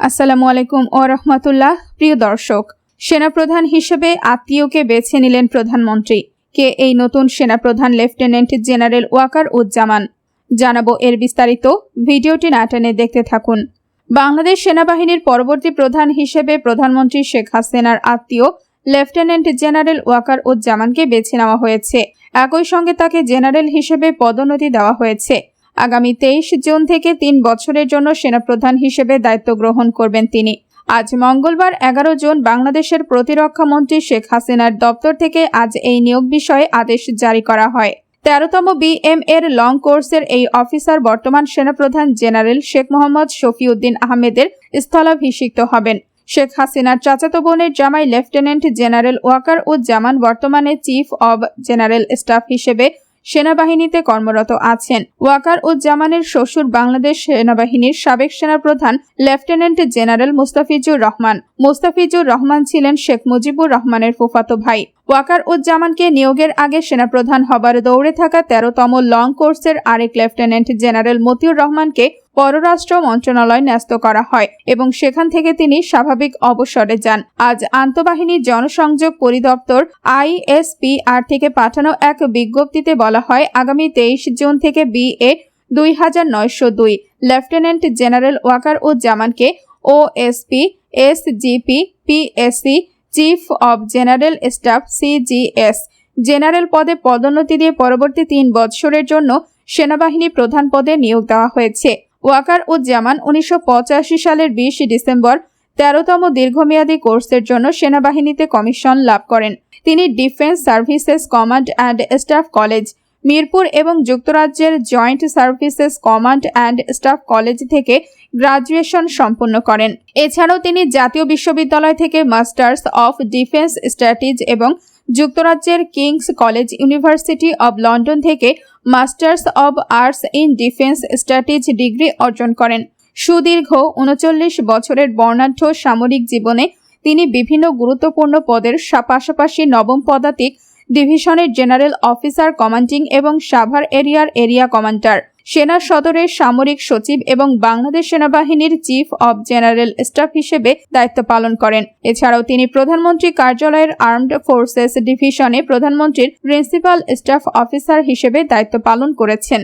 আসসালামু আলাইকুম ও রহমতুল্লাহ। প্রিয় দর্শক, সেনাপ্রধান হিসেবে আত্মীয়কে বেছে নিলেন প্রধানমন্ত্রী। কে এই নতুন সেনাপ্রধান লেফটেন্যান্ট জেনারেল ওয়াকার উজ্জামান? জানাব এর বিস্তারিত। ভিডিওটি না টেনে দেখতে থাকুন। বাংলাদেশ সেনাবাহিনীর পরবর্তী প্রধান হিসেবে প্রধানমন্ত্রী শেখ হাসিনার আত্মীয় লেফটেন্যান্ট জেনারেল ওয়াকার উজ্জামানকে বেছে নেওয়া হয়েছে। একই সঙ্গে তাকে জেনারেল হিসেবে পদোন্নতি দেওয়া হয়েছে। আগামী তেইশ জুন থেকে তিন বছরের জন্য সেনাপ্রধান হিসেবে দায়িত্ব গ্রহণ করবেন তিনি। আজ মঙ্গলবার এগারো জুন বাংলাদেশের প্রতিরক্ষা মন্ত্রী শেখ হাসিনার দপ্তর থেকে আজ এই নিয়োগ বিষয়ে আদেশ জারি করা হয়। তেরোতম বিএম এর লং কোর্সের এই অফিসার বর্তমান সেনাপ্রধান জেনারেল শেখ মোহাম্মদ শফিউদ্দিন আহমেদের স্থলাভিষিক্ত হবেন। শেখ হাসিনার চাচাতো বোনের জামাই লেফটেন্যান্ট জেনারেল ওয়াকার উজ্জামান বর্তমানে চিফ অব জেনারেল স্টাফ হিসেবে সেনাবাহিনীতে কর্মরত আছেন। ওয়াকার উজ্জামানের শ্বশুর বাংলাদেশ সেনাবাহিনীর সাবেক সেনাপ্রধান লেফটেন্যান্ট জেনারেল মুস্তাফিজুর রহমান। মুস্তাফিজুর রহমান ছিলেন শেখ মুজিবুর রহমানের ফুফাতো ভাই। ওয়াকার উজ্জামানকে নিয়োগের আগে সেনাপ্রধান হবার দৌড়ে থাকা তেরোতম লং কোর্সের আরেক লেফটেন্যান্ট জেনারেল মতিউর রহমানকে পররাষ্ট্র মন্ত্রণালয় ন্যস্ত করা হয় এবং সেখান থেকে তিনি স্বাভাবিক অবসরে যান। আজ আন্তঃবাহিনী জনসংযোগ পরিদপ্তর আইএসপিআর থেকে পাঠানো এক বিজ্ঞপ্তিতে বলা হয়, আগামী তেইশ জুন থেকে বিএ দুই হাজার নয়শো দুই, lieutenant general Waker উজ্জামানকে OSP, SGP, PSC, chief of general staff CGS. General পদে পদোন্নতি দিয়ে পরবর্তী তিন বৎসরের জন্য সেনাবাহিনী প্রধান পদে নিয়োগ দেওয়া হয়েছে। ওয়াকার উজ্জামান উনিশশো পঁচাশি সালের বিশ ডিসেম্বর তেরোতম দীর্ঘমেয়াদী কোর্সের জন্য সেনাবাহিনীতে কমিশন লাভ করেন। তিনি defence services command and staff college, Mirpur এবং যুক্তরাজ্যের joint services command and staff college থেকে গ্রাজুয়েশন সম্পন্ন করেন। এছাড়াও তিনি জাতীয় বিশ্ববিদ্যালয় থেকে মাস্টার্স অফ ডিফেন্স স্ট্র্যাটেজ এবং যুক্তরাজ্যের King's college university of London থেকে masters of arts in defence strategy degree অর্জন করেন। সুদীর্ঘ উনচল্লিশ বছরের বর্ণাঢ্য সামরিক জীবনে তিনি বিভিন্ন গুরুত্বপূর্ণ পদের পাশাপাশি নবম পদাতিক ডিভিশনের জেনারেল অফিসার কমান্ডিং এবং সাভার এরিয়ার এরিয়া কমান্ডার। সেনা সদরের সামরিক সচিব এবং বাংলাদেশ সেনাবাহিনীর চিফ অব জেনারেল স্টাফ হিসেবে দায়িত্ব পালন করেন। এছাড়াও তিনি প্রধানমন্ত্রী কার্যালয়ের আর্মড ফোর্সেস ডিভিশনে প্রধানমন্ত্রীর প্রিন্সিপাল স্টাফ অফিসার হিসেবে দায়িত্ব পালন করেছেন।